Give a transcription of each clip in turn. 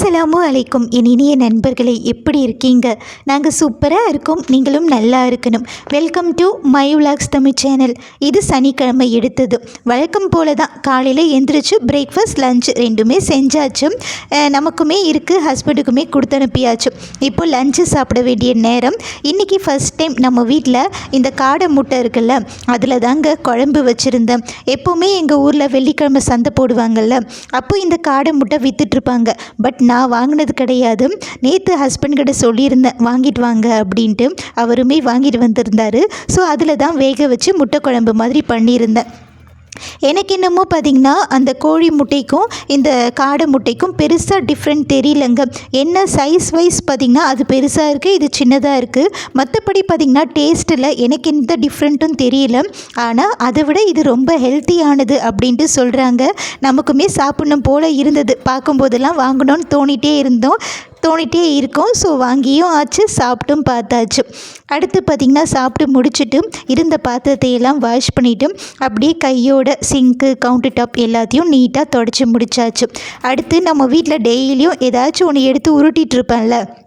அஸ்ஸலாமு அலைக்கும். என் இனிய நண்பர்களே எப்படி இருக்கீங்க? நாங்கள் சூப்பராக இருக்கோம். நீங்களும் நல்லா இருக்கணும். Welcome to my vlogs Tamil channel இது சனிக்கிழமை எடுத்தது. வழக்கம் போல தான் காலையில் எந்திரிச்சு பிரேக்ஃபாஸ்ட் லஞ்ச் ரெண்டுமே செஞ்சாச்சு. நமக்குமே இருக்குது ஹஸ்பண்டுக்குமே கொடுத்து அனுப்பியாச்சு. இப்போ லஞ்சு சாப்பிட வேண்டிய நேரம். இன்றைக்கி ஃபஸ்ட் டைம் நம்ம வீட்டில் இந்த காடை முட்டை இருக்குல்ல அதில் தாங்க குழம்பு வச்சுருந்தேன். எப்போவுமே எங்கள் ஊரில் வெள்ளிக்கிழமை சந்தை போடுவாங்கல்ல அப்போ இந்த காடை முட்டை விற்றுட்ருப்பாங்க பட் நான் வாங்கினது கிடையாது. நேற்று ஹஸ்பண்ட் கிட்ட சொல்லியிருந்தேன் வாங்கிட்டு வாங்க அப்படின்ட்டு. அவருமே வாங்கிட்டு வந்திருந்தார். ஸோ அதில் தான் வேக வச்சு முட்டை குழம்பு மாதிரி பண்ணியிருந்தேன். எனக்கு என்னமோ பார்த்திங்கன்னா அந்த கோழி முட்டைக்கும் இந்த காடை முட்டைக்கும் பெருசாக டிஃப்ரெண்ட் தெரியலங்க. என்ன சைஸ் வைஸ் பார்த்திங்கன்னா அது பெருசாக இருக்குது இது சின்னதாக இருக்குது மற்றபடி பார்த்திங்கன்னா டேஸ்ட்டில் எனக்கு எந்த டிஃப்ரெண்ட்டும் தெரியல. ஆனால் அதை விட இது ரொம்ப ஹெல்த்தியானது அப்படின்ட்டு சொல்கிறாங்க நமக்குமே சாப்பிடணும் போல் இருந்தது. பார்க்கும்போதெல்லாம் வாங்கணும்னு தோணிகிட்டே இருந்தோம். தோணிகிட்டே இருக்கும். ஸோ வாங்கியும் ஆச்சு சாப்பிட்டும் பார்த்தாச்சு. அடுத்து பார்த்திங்கன்னா சாப்பிட்டு முடிச்சுட்டு இருந்த பாத்திரத்தையெல்லாம் வாஷ் பண்ணிவிட்டு அப்படியே கையோட சிங்க்கு கவுண்டர் டாப் எல்லாத்தையும் நீட்டாக தொடச்சி முடிச்சாச்சு. அடுத்து நம்ம வீட்டில் டெய்லியும் ஏதாச்சும் ஒன்று எடுத்து உருட்டிகிட்டு இருப்பேன்ல.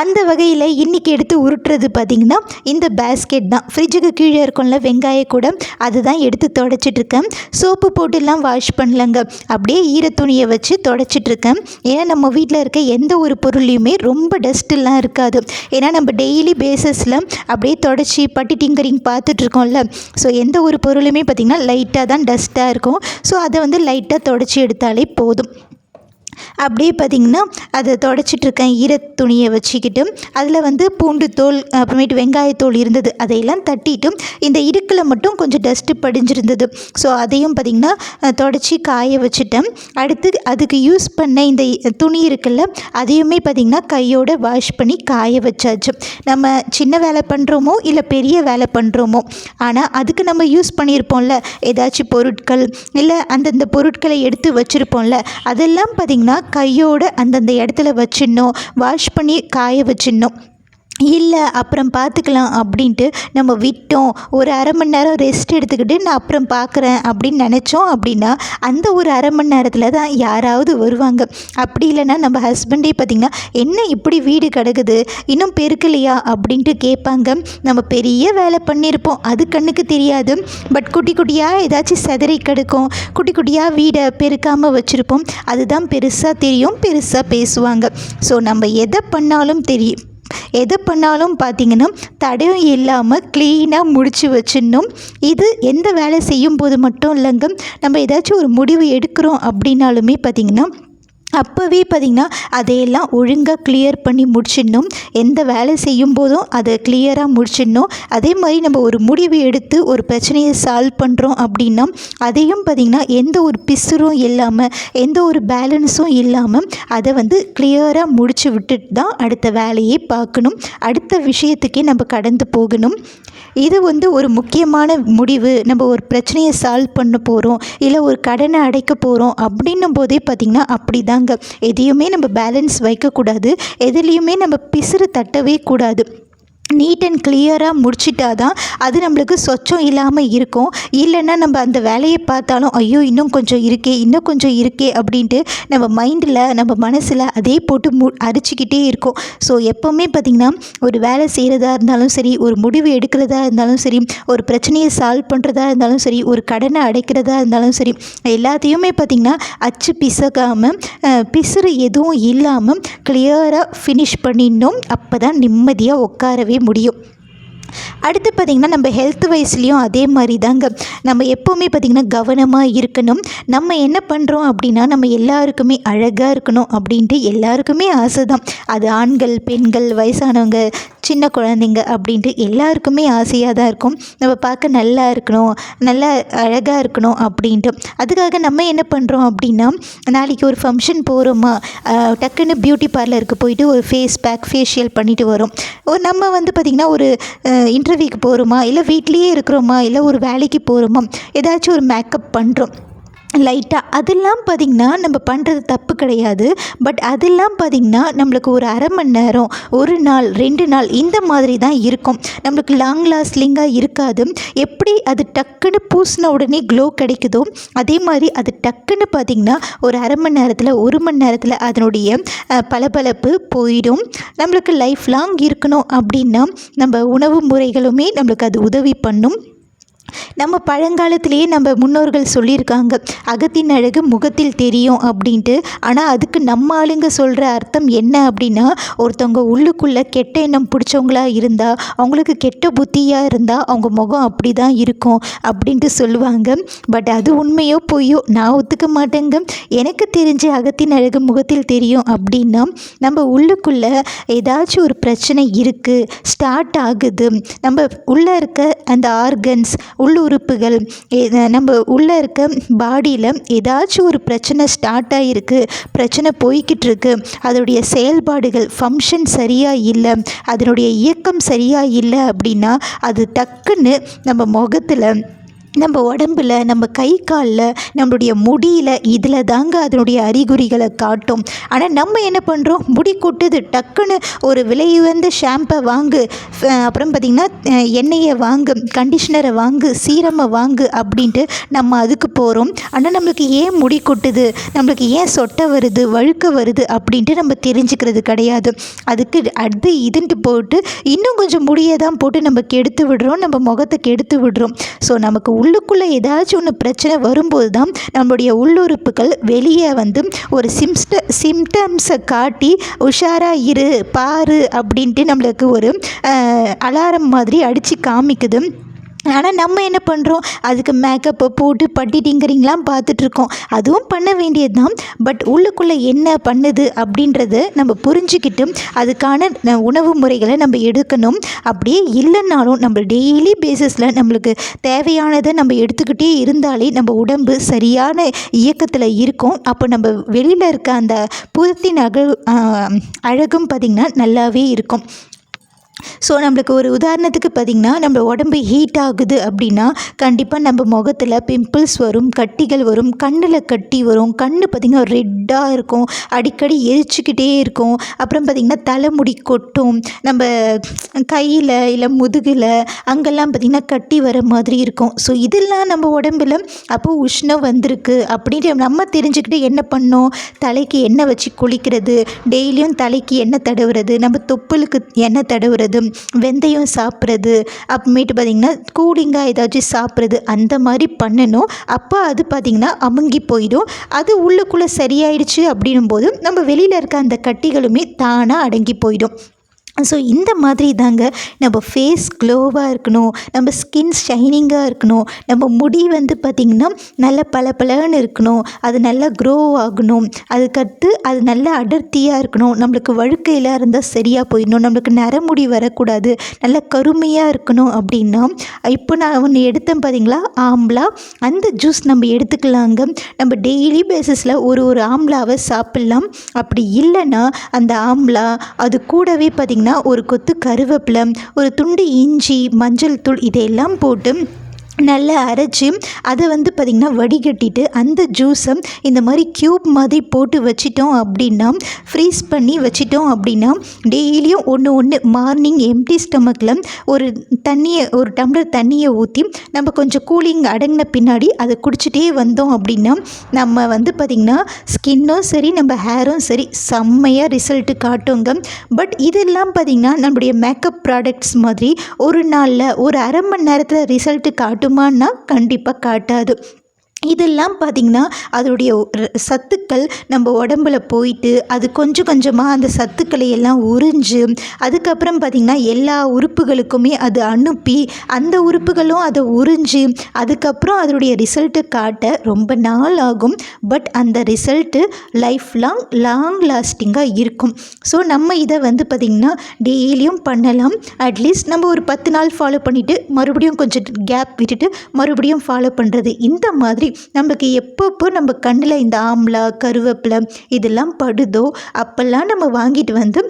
அந்த வகையில் இன்றைக்கி எடுத்து உருட்டுறது பார்த்திங்கன்னா இந்த பேஸ்கெட் தான். ஃப்ரிட்ஜுக்கு கீழே இருக்கும்ல வெங்காய கூட அதுதான் எடுத்து தொடச்சிட்ருக்கேன் சோப்பு போட்டுலாம் வாஷ் பண்ணலங்க. அப்படியே ஈரத்துணியை வச்சு தொடச்சிட்ருக்கேன் ஏன்னா நம்ம வீட்டில் இருக்க எந்த ஒரு பொருளையுமே ரொம்ப டஸ்ட்டெல்லாம் இருக்காது. ஏன்னா நம்ம டெய்லி பேஸஸில் அப்படியே தொடச்சி பட்டி டிங்கரிங் பார்த்துட்ருக்கோம்ல ஸோ எந்த ஒரு பொருளுமே பார்த்திங்கன்னா லைட்டாக தான் டஸ்ட்டாக இருக்கும். ஸோ அதை வந்து லைட்டாக தொடச்சி எடுத்தாலே போதும். அப்படியே பார்த்திங்கன்னா அதை தொடச்சிட்ருக்கேன் ஈர துணியை வச்சுக்கிட்டு அதில் வந்து பூண்டு தோல் அப்புறமேட்டு வெங்காயத்தோல் இருந்தது. அதையெல்லாம் தட்டிட்டு இந்த இடுக்கில் மட்டும் கொஞ்சம் டஸ்ட்டு படிஞ்சிருந்தது. ஸோ அதையும் பார்த்திங்கன்னா தொடச்சி காய வச்சுட்டேன் அடுத்து அதுக்கு யூஸ் பண்ண இந்த துணி இருக்குல்ல அதையுமே பார்த்திங்கன்னா கையோட வாஷ் பண்ணி காய வச்சாச்சு. நம்ம சின்ன வேலை பண்ணுறோமோ இல்லை பெரிய வேலை பண்ணுறோமோ ஆனால் அதுக்கு நம்ம யூஸ் பண்ணியிருப்போம்ல ஏதாச்சும் பொருட்கள் இல்லை அந்தந்த பொருட்களை எடுத்து வச்சுருப்போம்ல அதெல்லாம் பார்த்திங்கன்னா கையோட அந்தந்த இடத்துல வச்சிடணும். வாஷ் பண்ணி காய வச்சிடணும். இல்லை அப்புறம் பார்த்துக்கலாம் அப்படின்ட்டு நம்ம விட்டோம். ஒரு அரை மணி நேரம் ரெஸ்ட் எடுத்துக்கிட்டு நான் அப்புறம் பார்க்குறேன் அப்படின்னு நினச்சோம் அப்படின்னா அந்த ஒரு அரை மணி நேரத்தில் தான் யாராவது வருவாங்க. அப்படி இல்லைன்னா நம்ம ஹஸ்பண்டே பார்த்திங்கன்னா என்ன இப்படி வீடு கிடக்குது? இன்னும் பெருக்கலையா? அப்படின்ட்டு கேட்பாங்க. நம்ம பெரிய வேலை பண்ணியிருப்போம் அது கண்ணுக்கு தெரியாது. பட் குட்டி குட்டியாக ஏதாச்சும் செதறி கிடக்கும். குட்டி குட்டியாக வீடை பெருக்காமல் வச்சுருப்போம். அதுதான் பெருசாக தெரியும் பெருசாக பேசுவாங்க. ஸோ நம்ம எதை பண்ணாலும் தெரியும். எது பண்ணாலும் பார்த்தீங்கன்னா தடையும் இல்லாமல் க்ளீனாக முடித்து வச்சிடணும். இது எந்த வேலை செய்யும் போது மட்டும் இல்லைங்க. நம்ம ஏதாச்சும் ஒரு முடிவு எடுக்கிறோம் அப்படின்னாலுமே பார்த்திங்கன்னா அப்போவே பார்த்திங்கன்னா அதையெல்லாம் ஒழுங்காக கிளியர் பண்ணி முடிச்சிடணும். எந்த வேலை செய்யும் போதும் அதை கிளியராக முடிச்சிடணும். அதே மாதிரி நம்ம ஒரு முடிவு எடுத்து ஒரு பிரச்சனையை சால்வ் பண்ணுறோம் அப்படின்னா அதையும் பார்த்திங்கன்னா எந்த ஒரு பிசுறும் இல்லாமல் எந்த ஒரு பேலன்ஸும் இல்லாமல் அதை வந்து கிளியராக முடிச்சு விட்டுட்டு தான் அடுத்த வேலையை பார்க்கணும். அடுத்த விஷயத்துக்கே நம்ம கடந்து போகணும். இது வந்து ஒரு முக்கியமான முடிவு. நம்ம ஒரு பிரச்சனையை சால்வ் பண்ண போகிறோம் இல்லை ஒரு கடனை அடைக்க போகிறோம் அப்படின்னும் போதே பார்த்திங்கன்னா அப்படி தான் எதையுமே நம்ம பேலன்ஸ் வைக்கக்கூடாது. எதுலேயுமே நம்ம பிசுறு தட்டவே கூடாது. நீட் அண்ட் கிளியராக முடிச்சிட்டா தான் அது நம்மளுக்கு சொச்சம் இல்லாமல் இருக்கும். இல்லைன்னா நம்ம அந்த வேலையை பார்த்தாலும் ஐயோ இன்னும் கொஞ்சம் இருக்கே இன்னும் கொஞ்சம் இருக்கே அப்படின்ட்டு நம்ம மைண்டில் நம்ம மனசில் அதே போட்டு மு அரிச்சிக்கிட்டே இருக்கும். ஸோ எப்போவுமே பார்த்திங்கன்னா ஒரு வேலை செய்கிறதா இருந்தாலும் சரி ஒரு முடிவு எடுக்கிறதா இருந்தாலும் சரி ஒரு பிரச்சனையை சால்வ் பண்ணுறதா இருந்தாலும் சரி ஒரு கடனை அடைக்கிறதா இருந்தாலும் சரி எல்லாத்தையுமே பார்த்திங்கன்னா அச்சு பிசகாமல் பிசுறு எதுவும் இல்லாமல் கிளியராக ஃபினிஷ் பண்ணிடணும். அப்போ தான் நிம்மதியாக உட்காரவே முடியும். அடுத்து பார்த்திங்கன்னா நம்ம ஹெல்த் வைஸ்லேயும் அதே மாதிரி தாங்க நம்ம எப்போவுமே பார்த்திங்கன்னா கவனமாக இருக்கணும். நம்ம என்ன பண்ணுறோம் அப்படின்னா நம்ம எல்லாருக்குமே அழகாக இருக்கணும் அப்படின்ட்டு எல்லாருக்குமே ஆசை தான் அது ஆண்கள் பெண்கள் வயசானவங்க சின்ன குழந்தைங்க அப்படின்ட்டு எல்லாருக்குமே ஆசையாக தான் இருக்கும். நம்ம பார்க்க நல்லா இருக்கணும் நல்லா அழகாக இருக்கணும் அப்படின்ட்டு. அதுக்காக நம்ம என்ன பண்ணுறோம் அப்படின்னா நாளைக்கு ஒரு ஃபங்க்ஷன் போகிறோமா டக்குன்னு பியூட்டி பார்லருக்கு போயிட்டு ஒரு ஃபேஸ் பேக் ஃபேஷியல் பண்ணிட்டு வரோம். நம்ம வந்து பார்த்திங்கன்னா ஒரு இன்டர்வியூக்கு போகிறோமா இல்லை வீட்லேயே இருக்கிறோமா? இல்லை ஒரு வேலைக்கு போகிறோமா ஏதாச்சும் ஒரு மேக்கப் பண்ணுறோம் லைட்டாக அதெல்லாம் பார்த்திங்கன்னா நம்ம பண்ணுறது தப்பு கிடையாது. பட் அதெல்லாம் பார்த்திங்கன்னா நம்மளுக்கு ஒரு அரை மணி நேரம் ஒரு நாள் ரெண்டு நாள் இந்த மாதிரி தான் இருக்கும். நம்மளுக்கு லாங் லாஸ்டிங்காக இருக்காது. எப்படி அது டக்குன்னு பூசின உடனே க்ளோ கிடைக்குதோ அதே மாதிரி அது டக்குன்னு பார்த்திங்கன்னா ஒரு அரை மணி நேரத்தில் ஒரு மணி நேரத்தில் அதனுடைய பளபளப்பு போயிடும். நம்மளுக்கு லைஃப் லாங் இருக்கணும் அப்படின்னா நம்ம உணவு முறைகளுமே நம்மளுக்கு அது உதவி பண்ணும். நம்ம பழங்காலத்திலேயே நம்ம முன்னோர்கள் சொல்லியிருக்காங்க அகத்தின் அழகு முகத்தில் தெரியும் அப்படின்ட்டு. ஆனால் அதுக்கு நம்ம ஆளுங்க சொல்கிற அர்த்தம் என்ன அப்படின்னா ஒருத்தவங்க உள்ளுக்குள்ளே கெட்ட எண்ணம் பிடிச்சவங்களா இருந்தால் அவங்களுக்கு கெட்ட புத்தியாக இருந்தால் அவங்க முகம் அப்படி தான் இருக்கும் அப்படின்ட்டு சொல்லுவாங்க. பட் அது உண்மையோ பொய்யோ நான் ஒத்துக்க மாட்டேங்க. எனக்கு தெரிஞ்ச அகத்தின் அழகு முகத்தில் தெரியும் அப்படின்னா நம்ம உள்ளுக்குள்ளே ஏதாச்சும் ஒரு பிரச்சனை இருக்குது ஸ்டார்ட் ஆகுது. நம்ம உள்ளே இருக்க அந்த ஆர்கன்ஸ் உள்ளுறுப்புகள் எ- நம்ம உள்ளே இருக்க பாடியில் ஏதாச்சும் ஒரு பிரச்சனை ஸ்டார்ட் ஆகிருக்கு பிரச்சனை போய்கிட்டு இருக்கு அதனுடைய செயல்பாடுகள் ஃபங்க்ஷன் சரியாக இல்லை அதனுடைய இயக்கம் சரியாக இல்லை அப்படின்னா அது டக்குன்னு நம்ம முகத்தில் நம்ம உடம்புல நம்ம கை காலில் நம்மளுடைய முடியில் இதில் தாங்க அதனுடைய அறிகுறிகளை காட்டும். ஆனால் நம்ம என்ன பண்ணுறோம் முடி கொட்டுது டக்குன்னு ஒரு விலை உயர்ந்த ஷாம்பை வாங்கு அப்புறம் பார்த்திங்கன்னா எண்ணெயை வாங்கு கண்டிஷ்னரை வாங்கு சீரமை வாங்கு அப்படின்ட்டு நம்ம அதுக்கு போகிறோம் ஆனால் நம்மளுக்கு ஏன் முடி கொட்டுது? நம்மளுக்கு ஏன் சொட்டை வருது? வழுக்க வருது? அப்படின்ட்டு நம்ம தெரிஞ்சுக்கிறது கிடையாது. அதுக்கு அடுத்து இதுன்ட்டு போட்டு இன்னும் கொஞ்சம் முடியை தான் போட்டு நம்ம கெடுத்து விடுறோம். நம்ம முகத்தை கெடுத்து விடுறோம். ஸோ நமக்கு உள்ளுக்குள்ளே ஏதாச்சும் ஒன்று பிரச்சனை வரும்போது தான் நம்மளுடைய உள்ளுறுப்புகள் வெளியே வந்து ஒரு சிம்ஸ்ட சிம்டம்ஸை காட்டி உஷாராக இரு பாரு அப்படின்ட்டு நம்மளுக்கு ஒரு அலாரம் மாதிரி அடித்து காமிக்குது. ஆனால் நம்ம என்ன பண்ணுறோம் அதுக்கு மேக்கப்பை போட்டு பட்டி டிங்கரிங்லாம் பார்த்துட்ருக்கோம். அதுவும் பண்ண வேண்டியது தான் பட் உள்ளுக்குள்ளே என்ன பண்ணுது அப்படின்றத நம்ம புரிஞ்சுக்கிட்டு அதுக்கான உணவு முறைகளை நம்ம எடுக்கணும். அப்படியே இல்லைன்னாலும் நம்ம டெய்லி பேசிஸில் நம்மளுக்கு தேவையானதை நம்ம எடுத்துக்கிட்டே இருந்தாலே நம்ம உடம்பு சரியான இயக்கத்தில் இருக்கும். அப்போ நம்ம வெளியில் இருக்க அந்த புறத்தின் அக அழகும் பார்த்திங்கன்னா நல்லாவே இருக்கும். ஸோ நம்மளுக்கு ஒரு உதாரணத்துக்கு பார்த்திங்கன்னா நம்ம உடம்பு ஹீட் ஆகுது அப்படின்னா கண்டிப்பாக நம்ம முகத்தில் பிம்பிள்ஸ் வரும் கட்டிகள் வரும் கண்ணில் கட்டி வரும் கண் பார்த்திங்கன்னா ரெட்டாக இருக்கும் அடிக்கடி எரிச்சுக்கிட்டே இருக்கும். அப்புறம் பார்த்திங்கன்னா தலைமுடி கொட்டும் நம்ம கையில் இல்லை முதுகில் அங்கெல்லாம் பார்த்திங்கன்னா கட்டி வர மாதிரி இருக்கும். ஸோ இதெல்லாம் நம்ம உடம்புல அப்போது உஷ்ணம் வந்திருக்கு அப்படின்ட்டு நம்ம தெரிஞ்சுக்கிட்டு என்ன பண்ணோம்? தலைக்கு எண்ணெய் வச்சு குளிக்கிறது டெய்லியும் தலைக்கு எண்ணெய் தடவுறது நம்ம தொப்புளுக்கு எண்ணெய் தடவுறது வெந்தயம் சாப்பிட்றது அப்புறமேட்டு பார்த்திங்கன்னா கூலிங்காக ஏதாச்சும் சாப்பிட்றது அந்த மாதிரி பண்ணணும். அப்போ அது பார்த்திங்கன்னா அமுங்கி போயிடும். அது உள்ளுக்குள்ளே சரியாயிடுச்சு அப்படின்னும் போது நம்ம வெளியில் இருக்க அந்த கட்டிகளுமே தானாக அடங்கி போயிடும். ஸோ இந்த மாதிரி தாங்க நம்ம ஃபேஸ் க்ளோவாக இருக்கணும் நம்ம ஸ்கின் ஷைனிங்காக இருக்கணும் நம்ம முடி வந்து பார்த்திங்கன்னா நல்ல பளபளன்னு இருக்கணும் அது நல்லா க்ரோ ஆகணும் அதுக்கடுத்து அது நல்ல அடர்த்தியாக இருக்கணும் நம்மளுக்கு வழுக்கையிலாக இருந்தால் சரியாக போயிடணும் நம்மளுக்கு நரமுடி வரக்கூடாது நல்ல கருமையாக இருக்கணும் அப்படின்னா இப்போ நான் ஒன்று எடுத்தேன் பார்த்தீங்களா ஆம்லா. அந்த ஜூஸ் நம்ம எடுத்துக்கலாங்க. நம்ம டெய்லி பேசிஸில் ஒரு ஒரு ஆம்லாவை சாப்பிட்லாம். அப்படி இல்லைன்னா அந்த ஆம்லா அது கூடவே பார்த்திங்கன்னா ஒரு கொத்து கருவேப்பிலை ஒரு துண்டு இஞ்சி மஞ்சள் தூள் இதையெல்லாம் போட்டு நல்லா அரைச்சி அதை வந்து பார்த்திங்கன்னா வடிகட்டிட்டு அந்த ஜூஸை இந்த மாதிரி க்யூப் மாதிரி போட்டு வச்சிட்டோம் அப்படின்னா ஃப்ரீஸ் பண்ணி வச்சிட்டோம் அப்படின்னா டெய்லியும் ஒன்று ஒன்று மார்னிங் எம்டி ஸ்டமக்கில் ஒரு தண்ணியை ஒரு டம்ளர் தண்ணியை ஊற்றி நம்ம கொஞ்சம் கூலிங் அடங்கின பின்னாடி அதை குடிச்சிட்டே வந்தோம் அப்படின்னா நம்ம வந்து பார்த்திங்கன்னா ஸ்கின்னும் சரி நம்ம ஹேரும் சரி செம்மையாக ரிசல்ட்டு காட்டுங்க. பட் இதெல்லாம் பார்த்திங்கன்னா நம்மளுடைய மேக்கப் ப்ராடக்ட்ஸ் மாதிரி ஒரு நாளில் ஒரு அரை மணி நேரத்தில் ரிசல்ட்டு காட்டுமான்னா கண்டிப்பாக காட்டாது. இதெல்லாம் பார்த்திங்கன்னா அதோடைய சத்துக்கள் நம்ம உடம்புல போயிட்டு அது கொஞ்சம் கொஞ்சமாக அந்த சத்துக்களை எல்லாம் உறிஞ்சு அதுக்கப்புறம் பார்த்திங்கன்னா எல்லா உறுப்புகளுக்குமே அது அனுப்பி அந்த உறுப்புகளும் அதை உறிஞ்சு அதுக்கப்புறம் அதனுடைய ரிசல்ட்டை காட்ட ரொம்ப நாள் ஆகும். பட் அந்த ரிசல்ட்டு லைஃப் லாங் லாங் லாஸ்டிங்காக இருக்கும். ஸோ நம்ம இதை வந்து பார்த்திங்கன்னா டெய்லியும் பண்ணலாம். அட்லீஸ்ட் நம்ம ஒரு பத்து நாள் ஃபாலோ பண்ணிவிட்டு மறுபடியும் கொஞ்சம் கேப் விட்டுட்டு மறுபடியும் ஃபாலோ பண்ணுறது இந்த மாதிரி நம்மளுக்கு எப்பப்போ நம்ம கண்ணில் இந்த ஆம்லா கருவேப்பிலை இதெல்லாம் படுதோ அப்போல்லாம் நம்ம வாங்கிட்டு வந்து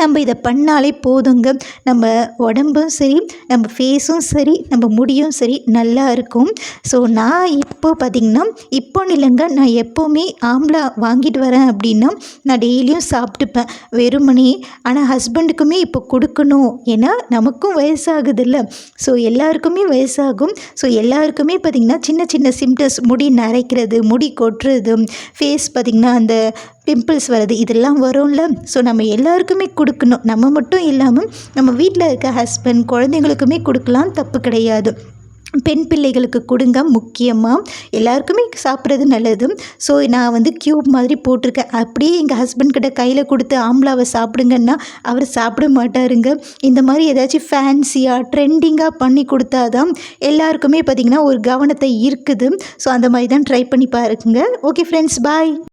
நம்ம இதை பண்ணாலே போதுங்க. நம்ம உடம்பும் சரி நம்ம ஃபேஸும் சரி நம்ம முடியும் சரி நல்லா இருக்கும். ஸோ நான் இப்போ பார்த்திங்கன்னா இப்போன்னு இல்லைங்க நான் எப்போவுமே ஆம்லா வாங்கிட்டு வரேன் அப்படின்னா நான் டெய்லியும் சாப்பிட்டுப்பேன். வெறுமனே ஆனால் ஹஸ்பண்டுக்குமே இப்போ கொடுக்கணும். ஏன்னா நமக்கும் வயசாகுதுல்ல. ஸோ எல்லாருக்குமே வயசாகும். ஸோ எல்லாருக்குமே பார்த்திங்கன்னா சின்ன சின்ன சிம்டம்ஸ் முடி நரைக்கிறது முடி கொட்டுறது ஃபேஸ் பார்த்திங்கன்னா அந்த பிம்பிள்ஸ் வருது. இதெல்லாம் வரும்ல. ஸோ நம்ம எல்லாருக்குமே கொடுக்கணும். நம்ம மட்டும் இல்லாமல் நம்ம வீட்டில் இருக்க ஹஸ்பண்ட் குழந்தைங்களுக்குமே கொடுக்கலாம். தப்பு கிடையாது. பெண் பிள்ளைகளுக்கு கொடுங்க. முக்கியமாக எல்லாருக்குமே சாப்பிட்றது நல்லது. ஸோ நான் வந்து க்யூப் மாதிரி போட்டிருக்கேன். அப்படியே எங்கள் ஹஸ்பண்ட் கிட்ட கையில் கொடுத்து ஆம்லாவை சாப்பிடுங்கன்னா அவர் சாப்பிட மாட்டாருங்க. இந்த மாதிரி ஏதாச்சும் ஃபேன்சியாக ட்ரெண்டிங்காக பண்ணி கொடுத்தா தான் எல்லாருக்குமே பார்த்திங்கன்னா ஒரு கவனத்தை இருக்குது ஸோ அந்த மாதிரி தான் ட்ரை பண்ணி பாருங்க ஓகே ஃப்ரெண்ட்ஸ் பாய்